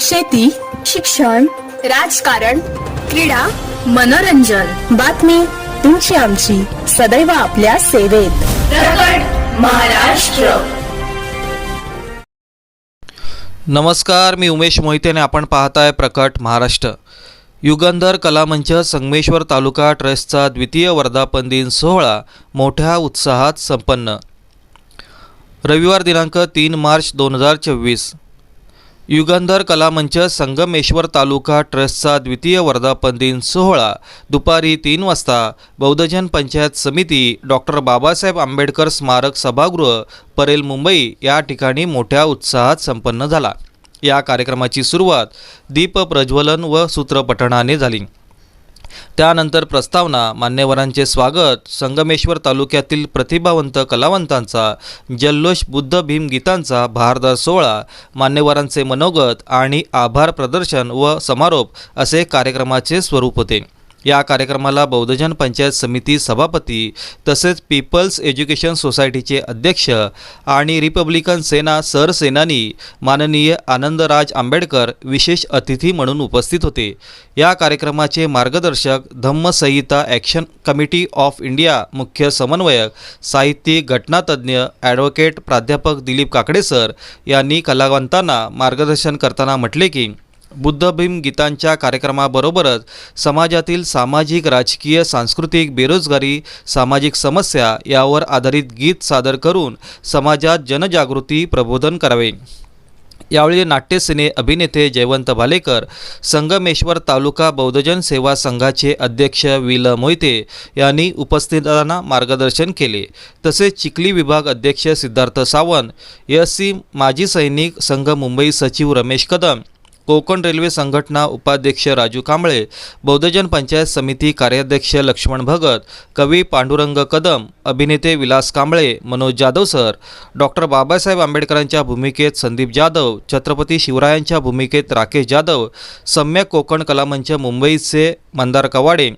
शेती शिक्षण राजकारण क्रीडा मनोरंजन. बातमी तुमची आमची. सदैव आपल्या सेवेत. प्रकट महाराष्ट्र. नमस्कार मी उमेश मोहिते आणि आपण पाहताय प्रकट महाराष्ट्र. युगंधर कलामंच संगमेश्वर तालुका ट्रस्टचा द्वितीय वर्धापन दिन सोहळा मोठ्या उत्साहात संपन्न. रविवार दिनांक तीन मार्च दोन हजार चोवीस. युगंधर कलामंच संगमेश्वर तालुका ट्रस्टचा द्वितीय वर्धापन दिन सोहळा दुपारी तीन वाजता बौद्धजन पंचायत समिती डॉक्टर बाबासाहेब आंबेडकर स्मारक सभागृह परेल मुंबई या ठिकाणी मोठ्या उत्साहात संपन्न झाला. या कार्यक्रमाची सुरुवात दीप प्रज्वलन व सूत्रपठणाने झाली. त्यानंतर प्रस्तावना मान्यवरांचे स्वागत संगमेश्वर तालुक्यातील प्रतिभावंत कलावंतांचा जल्लोष बुद्ध भीम गीतांचा भारदार सोहळा मान्यवरांचे मनोगत आणि आभार प्रदर्शन व समारोप असे कार्यक्रमाचे स्वरूप होते. या कार्यक्रमाला बौद्धजन पंचायत समिती सभापती तसेच पीपल्स एज्युकेशन सोसायटीचे अध्यक्ष आणि रिपब्लिकन सेना सरसेनानी माननीय आनंदराज आंबेडकर विशेष अतिथी म्हणून उपस्थित होते. या कार्यक्रमाचे मार्गदर्शक Dhammasamhita action committee of India मुख्य समन्वयक साहित्यिक घटनातज्ज्ञ ॲडव्होकेट प्राध्यापक दिलीप काकडे सर यांनी कलावंतांना मार्गदर्शन करताना म्हटले की बुद्धभीम गीतांच्या कार्यक्रमाबरोबरच समाजातील सामाजिक राजकीय सांस्कृतिक बेरोजगारी सामाजिक समस्या यावर आधारित गीत सादर करून समाजात जनजागृती प्रबोधन करावे. यावेळी नाट्यसेने अभिनेते जयवंत भालेकर संगमेश्वर तालुका बौद्धजन सेवा संघाचे अध्यक्ष विल मोहिते यांनी उपस्थितांना मार्गदर्शन केले. तसेच चिखली विभाग अध्यक्ष सिद्धार्थ सावंत एस सी माजी सैनिक संघ मुंबई सचिव रमेश कदम कोकण रेल्वे संघटना उपाध्यक्ष राजू कांबळे बौद्धजन पंचायत समिती कार्याध्यक्ष लक्ष्मण भगत कवी पांडुरंग कदम अभिनेते विलास कांबळे मनोज जाधव सर डॉक्टर बाबासाहेब आंबेडकरांच्या भूमिकेत संदीप जाधव छत्रपती शिवरायांच्या भूमिकेत राकेश जाधव सम्यक कोकण कलामंच मुंबईचे मंदार कवाडे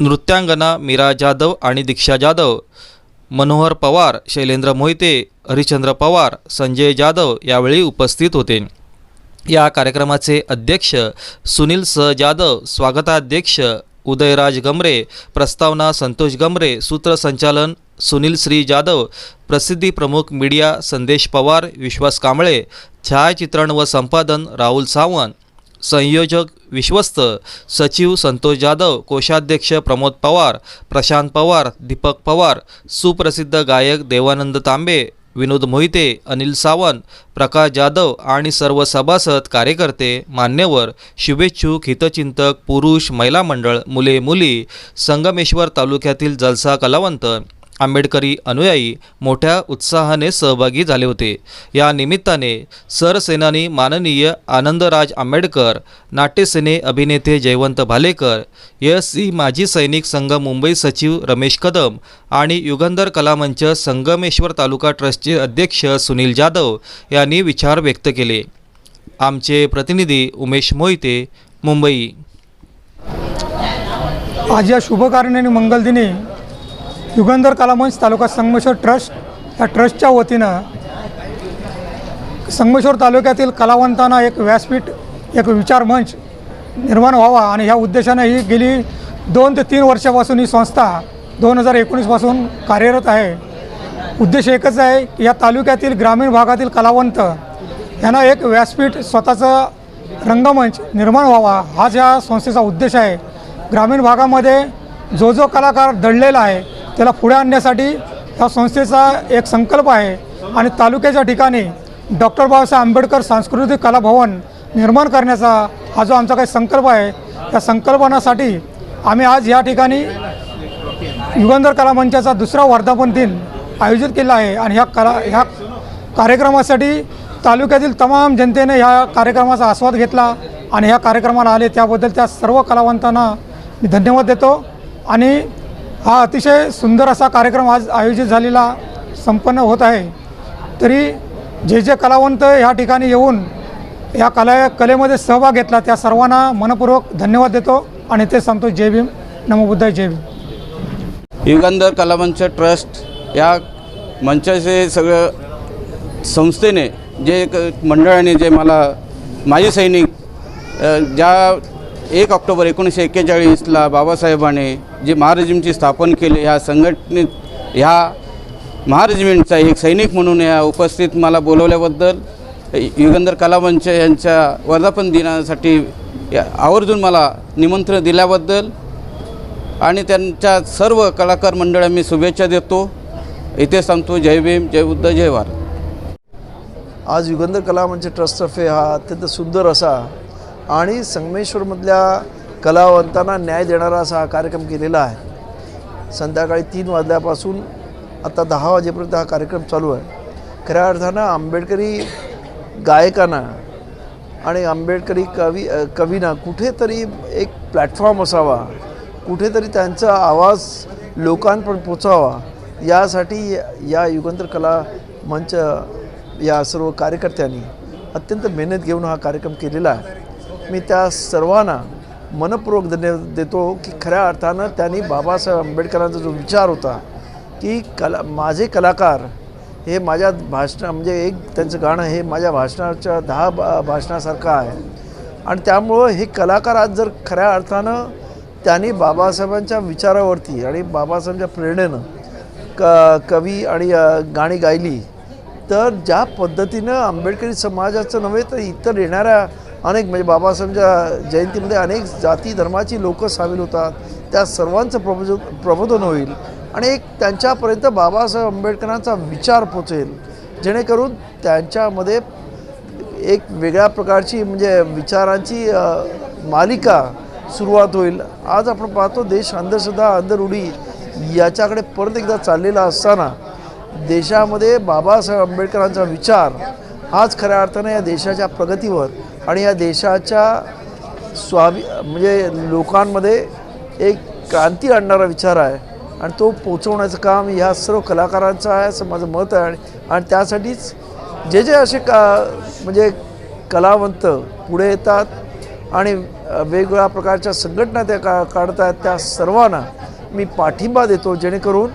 नृत्यांगना मीरा जाधव आणि दीक्षा जाधव मनोहर पवार शैलेंद्र मोहिते हरिश्चंद्र पवार संजय जाधव यावेळी उपस्थित होते. या कार्यक्रमाचे अध्यक्ष सुनील स जाधव स्वागताध्यक्ष उदयराज गमरे प्रस्तावना संतोष गमरे सूत्रसंचालन सुनील श्री जाधव प्रसिद्धी प्रमुख मीडिया संदेश पवार विश्वास कांबळे छायाचित्रण व संपादन राहुल सावंत संयोजक विश्वस्त सचिव संतोष जाधव कोषाध्यक्ष प्रमोद पवार प्रशांत पवार दीपक पवार सुप्रसिद्ध गायक देवानंद तांबे विनोद मोहिते अनिल सावंत प्रकाश जाधव आणि सर्व सभासद कार्यकर्ते मान्यवर शुभेच्छुक हितचिंतक पुरुष महिला मंडळ मुले मुली संगमेश्वर तालुक्यातील जलसा कलावंत आंबेडकरी अनुयायी मोठ्या उत्साहाने सहभागी झाले होते. या निमित्ताने सरसेनानी माननीय आनंदराज आंबेडकर नाट्यसेने अभिनेते जयवंत भालेकर एस सी माजी सैनिक संघ मुंबई सचिव रमेश कदम आणि युगंधर कलामंच संगमेश्वर तालुका ट्रस्टचे अध्यक्ष सुनील जाधव यांनी विचार व्यक्त केले. आमचे प्रतिनिधी उमेश मोहिते मुंबई. आज या शुभकार्य मंगलदिनी युगंधर कलामंच तालुका संगमेश्वर ट्रस्ट या ट्रस्टच्या वतीनं संगमेश्वर तालुक्यातील कलावंतांना एक व्यासपीठ एक विचार मंच निर्माण व्हावा आणि ह्या उद्देशानं ही गेली दोन ते तीन वर्षापासून ही संस्था दोन हजार एकोणीसपासून कार्यरत आहे. उद्देश एकच आहे की या तालुक्यातील ग्रामीण भागातील कलावंत यांना एक व्यासपीठ स्वतःचं रंगमंच निर्माण व्हावा. हाच या संस्थेचा उद्देश आहे. ग्रामीण भागामध्ये जो जो कलाकार दडलेला आहे त्याला पुढे आणण्यासाठी या संस्थेचा एक संकल्प आहे. आणि तालुक्याच्या ठिकाणी डॉक्टर बाबासाहेब आंबेडकर सांस्कृतिक कला भवन निर्माण करण्याचा हा जो आमचा काही संकल्प आहे त्या संकल्पनासाठी आम्ही आज या ठिकाणी युगंधर कला मंचाचा दुसरा वर्धापन दिन आयोजित केला आहे. आणि ह्या कला ह्या कार्यक्रमासाठी तालुक्यातील तमाम जनतेने ह्या कार्यक्रमाचा आस्वाद घेतला आणि ह्या कार्यक्रमाला आले त्याबद्दल त्या सर्व कलावंतांना मी धन्यवाद देतो. आणि हा अतिशय सुंदर असा कार्यक्रम आज आयोजित झालेला संपन्न होत आहे. तरी जे जे कलावंत ह्या ठिकाणी येऊन या कला कलेमध्ये सहभाग घेतला त्या सर्वांना मनपूर्वक धन्यवाद देतो आणि ते सांगतो जय भीम नमोबुद्धाय जय भीम. युगांधर कलामंच ट्रस्ट या मंचाचे सगळं संस्थेने जे मंडळाने जे मला माजी सैनिक ज्या एक ऑक्टोबर एकोणीसशे एक्केचाळीसला बाबासाहेबाने जे महारेजिमची स्थापन केली ह्या संघटनेत ह्या महारेजिमेंटचा एक सैनिक म्हणून या उपस्थित मला बोलवल्याबद्दल युगंधर कलामंच यांच्या वर्धापन दिनासाठी या- आवर्जून मला निमंत्रण दिल्याबद्दल आणि त्यांच्या सर्व कलाकार मंडळा मी शुभेच्छा देतो. इथे सांगतो जय भीम जय बुद्ध जय भारत. आज युगंधर कलामंच ट्रस्टतर्फे हा अत्यंत सुंदर असा आणि संगमेश्वरमधल्या कलावंतांना न्याय देणारा असा हा कार्यक्रम केलेला आहे. संध्याकाळी तीन वाजल्यापासून आता दहा वाजेपर्यंत हा कार्यक्रम चालू आहे. खऱ्या अर्थानं आंबेडकरी गायकांना आणि आंबेडकरी कवी कवींना कुठेतरी एक प्लॅटफॉर्म असावा कुठेतरी त्यांचा आवाज लोकांपर्यंत पोचावा यासाठी या युगंतर कला मंच या सर्व कार्यकर्त्यांनी अत्यंत मेहनत घेऊन हा कार्यक्रम केलेला आहे. मी त्या सर्वांना मनपूर्वक धन्य देतो की खऱ्या अर्थानं त्यांनी बाबासाहेब आंबेडकरांचा जो विचार होता की कला माझे कलाकार हे माझ्या भाषणा म्हणजे एक त्यांचं गाणं हे माझ्या भाषणाच्या दहा भा भाषणासारखं आहे. आणि त्यामुळं हे कलाकार आज जर खऱ्या अर्थानं त्यांनी बाबासाहेबांच्या विचारावरती आणि बाबासाहेबांच्या प्रेरणेनं क कवी आणि गाणी गायली तर ज्या पद्धतीनं आंबेडकरी समाजाचं नव्हे तर इतर येणाऱ्या अनेक म्हणजे बाबासाहेबांच्या जयंतीमध्ये अनेक जाती धर्माची लोकं सामील होतात. त्या सर्वांचं प्रबोध प्रबोधन होईल आणि एक त्यांच्यापर्यंत बाबासाहेब आंबेडकरांचा विचार पोचेल. जेणेकरून त्यांच्यामध्ये एक वेगळ्या प्रकारची म्हणजे विचारांची मालिका सुरुवात होईल. आज आपण पाहतो देश अंधश्रद्धा अंधरुढी याच्याकडे परत एकदा चाललेला असताना देशामध्ये बाबासाहेब आंबेडकरांचा विचार हाच खऱ्या अर्थानं या देशाच्या प्रगतीवर आणि या देशाच्या स्वाभि म्हणजे लोकांमध्ये एक क्रांती आणणारा विचार आहे. आणि तो पोचवण्याचं काम ह्या सर्व कलाकारांचं आहे असं माझं मत आहे. आणि- आणि त्यासाठीच जे जे असे का म्हणजे कलावंत पुढे येतात आणि वेगवेगळ्या प्रकारच्या संघटना त्या का काढत आहेत त्या सर्वांना मी पाठिंबा देतो जेणेकरून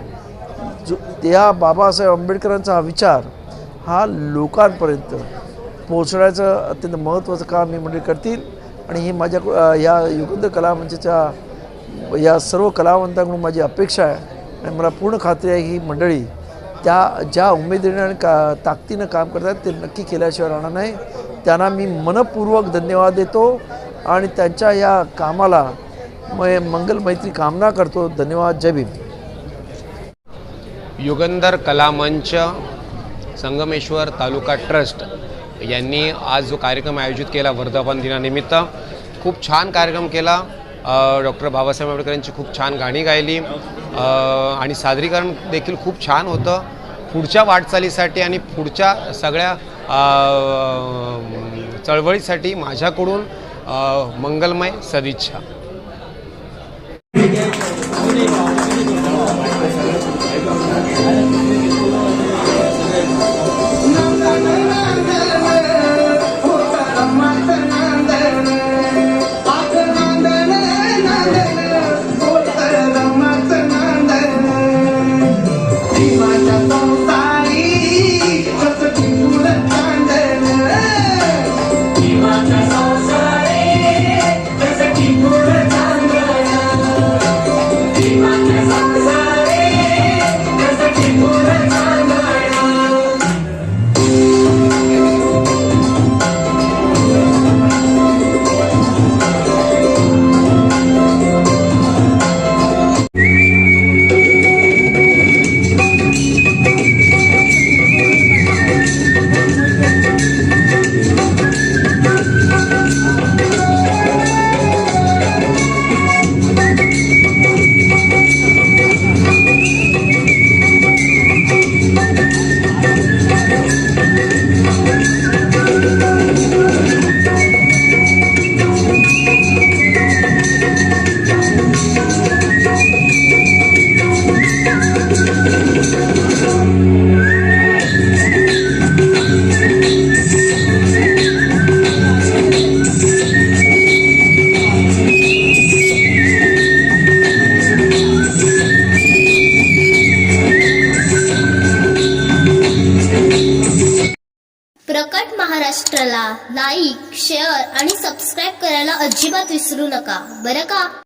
जो त्या बाबासाहेब आंबेडकरांचा हा विचार हा लोकांपर्यंत पोहोचण्याचं अत्यंत महत्त्वाचं काम ही मंडळी करतील. आणि ही माझ्या या युगंधर कलामंचाच्या या सर्व कलावंतांकडून माझी अपेक्षा आहे. आणि मला पूर्ण खात्री आहे ही मंडळी त्या ज्या उमेदीने आणि का ताकदीनं काम करतात ते नक्की केल्याशिवाय राहणार नाही. त्यांना मी मनपूर्वक धन्यवाद देतो आणि त्यांच्या या कामाला मंगल मैत्री कामना करतो. धन्यवाद. जय भीम. युगंधर कलामंच संगमेश्वर तालुका ट्रस्ट यांनी आज जो कार्यक्रम आयोजित केला वर्धापन दिनानिमित्त खूप छान कार्यक्रम केला. डॉक्टर बाबासाहेब आंबेडकरांची खूप छान गाणी गायली. आणि सादरीकरण देखील खूप छान होतं. पुढच्या वाटचालीसाठी आणि पुढच्या सगळ्या चळवळीसाठी माझ्याकडून मंगलमय सदिच्छा. चॅनलला लाईक शेअर आणि सबस्क्राईब करायला अजिबात विसरू नका. बरं का?